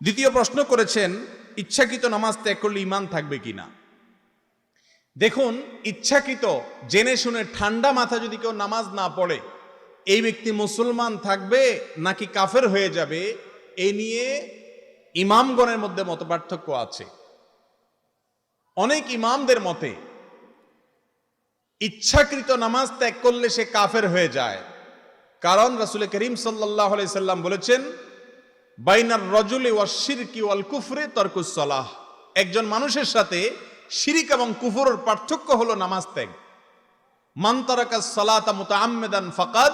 দ্বিতীয় প্রশ্ন করেছেন, ইচ্ছাকৃত নামাজ ত্যাগ করলে ইমান থাকবে কিনা? দেখুন, ইচ্ছাকৃত, জেনে শুনে ঠান্ডা মাথা যদি কেউ নামাজ না পড়ে, এই ব্যক্তি মুসলমান থাকবে নাকি কাফের হয়ে যাবে, এ নিয়ে ইমামগণের মধ্যে মতপার্থক্য আছে। অনেক ইমামদের মতে, ইচ্ছাকৃত নামাজ ত্যাগ করলে সে কাফের হয়ে যায়। কারণ রাসুল করিম সাল্লাহ সাল্লাম বলেছেন বাইনার রজুলি ওয়া ওয়াল কুফরে তর্কুসলাহ একজন মানুষের সাথে শিরিক এবং কুফরের পার্থক্য হলো নামাজ ত্যাগ। মান্তারাকা সালাতা মুতাআম্মিদান ফাকাদ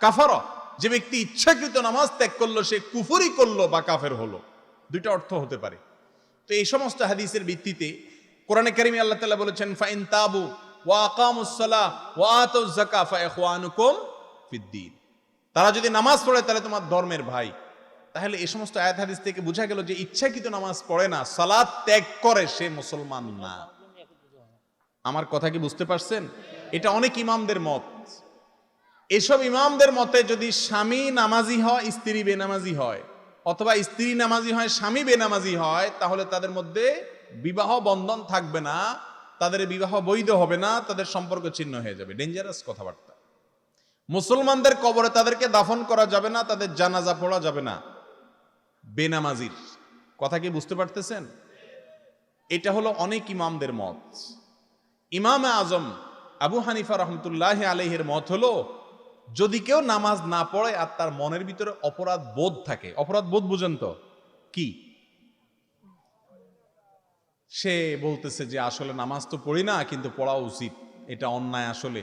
কাফার। যে ব্যক্তি ইচ্ছাকৃত নামাজ ত্যাগ করল, সে কুফরি করল বা কাফের হলো। দুইটা অর্থ হতে পারে। তো এই সমস্ত হাদিসের ভিত্তিতে কোরআনে কারিমে আল্লাহ তাআলা বলেছেন, ফাইন তাবু ওয়া আকামুস ওয়া ফিদ্দিন তারা যদি নামাজ পড়ে, তাহলে তোমার ধর্মের ভাই। তাহলে এই সমস্ত আয়াত হাদিস থেকে বোঝা গেল যে ইচ্ছাকৃত নামাজ পড়ে না সালাদ ত্যাগ করে সে মুসলমান না। আমার কথা কি বুঝতে পারছেন? এটা অনেক ইমামদের মত। এসব ইমামদের মতে যদি স্বামী নামাজি হয়, স্ত্রী বেনামাজি হয়, অথবা স্ত্রী নামাজি হয়, স্বামী বেনামাজি হয়, তাহলে তাদের মধ্যে বিবাহ বন্ধন থাকবে না, তাদের বিবাহ বৈধ হবে না, তাদের সম্পর্ক ছিন্ন হয়ে যাবে। ডেঞ্জারাস কথাবার্তা। মুসলমানদের কবরে তাদেরকে দাফন করা যাবে না, তাদের জানাজা পড়া যাবে না। বেনামাজির। কথা কি বুঝতে পারতেছেন? এটা হলো অনেক ইমামদের মত। ইমাম আজম আবু হানিফা রহমতুল্লাহ আলহের মত হলো, যদি কেউ নামাজ না পড়ে আর তার মনের ভিতরে অপরাধ বোধ থাকে, অপরাধ বোধ বুঝেন তো, কি? সে বলতেছে যে আসলে নামাজ তো পড়ি না, কিন্তু পড়া উচিত, এটা অন্যায় আসলে।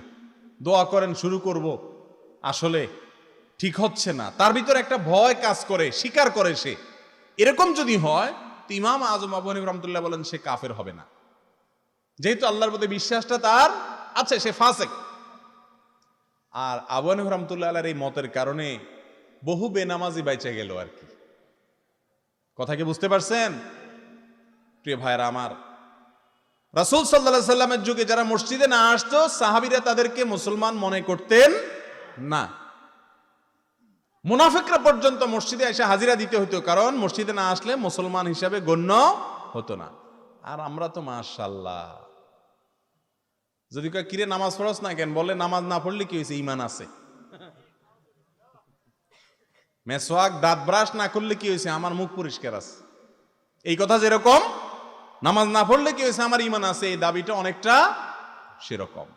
দোয়া করেন, শুরু করব। আসলে ঠিক হচ্ছে না। তার ভিতরে একটা ভয় কাজ করে স্বীকার করে সে। এরকম যদি হয়, তো ইমাম আজম আবু হানিফ রহমতুল্লাহ বলেন সে কাফের হবে না। যেহেতু আল্লাহর প্রতি বিশ্বাসটা তার আছে, সে ফাসেক। আর আবু হানিফ রহমতুল্লাহ আল্লাহর এই মতের কারণে বহু বেনামাজি বাইচে গেল আর কি। কথা কি বুঝতে পারছেন? প্রিয় ভাইরা আমার, রাসুল সাল্লাহ সাল্লামের যুগে যারা মসজিদে না আসতো, সাহাবিরা তাদেরকে মুসলমান মনে করতেন না। মুনাফিকরা পর্যন্ত মসজিদে এসে হাজিরা দিতে হতো কারণ মসজিদে না আসলে মুসলমান হিসাবে গণ্য হতো না। আর আমরা তো মাশাল্লাহ যদি কয়, কিরে, নামাজ পড়স না কেন? বলে, নামাজ না পড়লে কি হয়েছে ইমান আছে। মেসোয়াক দাঁত ব্রাশ না করলে কি হয়েছে আমার মুখ পরিষ্কার আছে। এই কথা যেরকম, নামাজ না পড়লে কি হয়েছে আমার ইমান আছে। এই দাবিটা অনেকটা সেরকম।